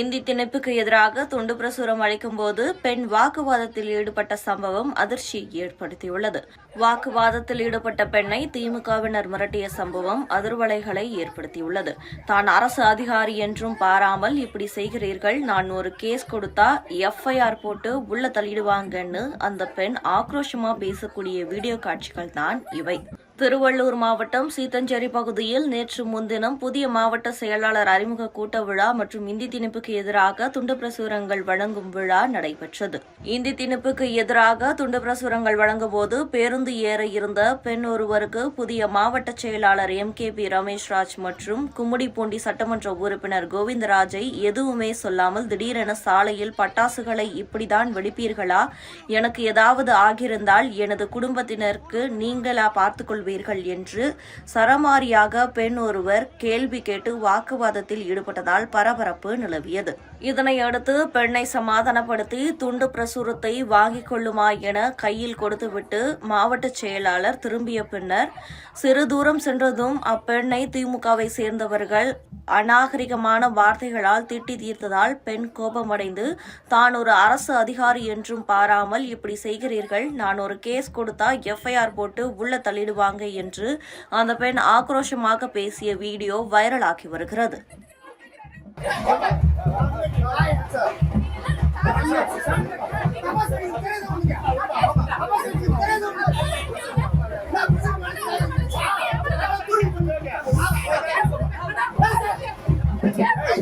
இந்தி திணிப்புக்கு எதிராக துண்டு பிரசுரம் அளிக்கும் போது பெண் வாக்குவாதத்தில் ஈடுபட்ட சம்பவம் அதிர்ச்சியை ஏற்படுத்தியுள்ளது. வாக்குவாதத்தில் ஈடுபட்ட பெண்ணை திமுகவினர் மிரட்டிய சம்பவம் அதிர்வலைகளை ஏற்படுத்தியுள்ளது. தான் அரசு அதிகாரி என்றும் பாராமல் இப்படி செய்கிறீர்கள் நான் ஒரு கேஸ் கொடுத்தா எஃப்ஐஆர் போட்டு உள்ள தள்ளிடுவாங்கன்னு அந்த பெண் ஆக்ரோஷமா பேசக்கூடிய வீடியோ காட்சிகள் தான் இவை. திருவள்ளூர் மாவட்டம் சீத்தஞ்சேரி பகுதியில் நேற்று முன்தினம் புதிய மாவட்ட செயலாளர் அறிமுக கூட்ட விழா மற்றும் இந்தி திணிப்புக்கு எதிராக துண்டு பிரசுரங்கள் வழங்கும் விழா நடைபெற்றது. இந்தி திணிப்புக்கு எதிராக துண்டு பிரசுரங்கள் வழங்கும்போது பேருந்து ஏற இருந்த பெண் ஒருவருக்கு புதிய மாவட்ட செயலாளர் எம். கே. பி. ரமேஷ்ராஜ் மற்றும் கும்மிடிப்பூண்டி சட்டமன்ற உறுப்பினர் கோவிந்தராஜை எதுவுமே சொல்லாமல் திடீரென சாலையில் பட்டாசுகளை இப்படிதான் வெடிப்பீர்களா? எனக்கு ஏதாவது ஆகியிருந்தால் எனது குடும்பத்தினருக்கு நீங்களா பார்த்துக் கொள்வீர்கள் என்று சரமாரியாக பெண் ஒருவர் கேள்வி கேட்டு வாக்குவாதத்தில் ஈடுபட்டதால் பரபரப்பு நிலவியது. இதனையடுத்து பெண்ணை சமாதானப்படுத்தி துண்டு பிரசுரத்தை வாங்கிக் கொள்ளுமா என கையில் கொடுத்துவிட்டு மாவட்ட செயலாளர் திரும்பிய பின்னர் சிறு தூரம் சென்றதும் அப்பெண்ணை திமுகவை சேர்ந்தவர்கள் அநாகரிகமான வார்த்தைகளால் திட்டி தீர்த்ததால் பெண் கோபமடைந்து தான் ஒரு அரசு அதிகாரி என்றும் பாராமல் இப்படி செய்கிறீர்கள். நான் ஒரு கேஸ் கொடுத்தா எஃப்ஐஆர் போட்டு உள்ள தள்ளிடுவாங்க வச்சிருக்காங்க என்று அந்த பெண் ஆக்ரோஷமாக பேசிய வீடியோ வைரலாகி வருகிறது Yeah.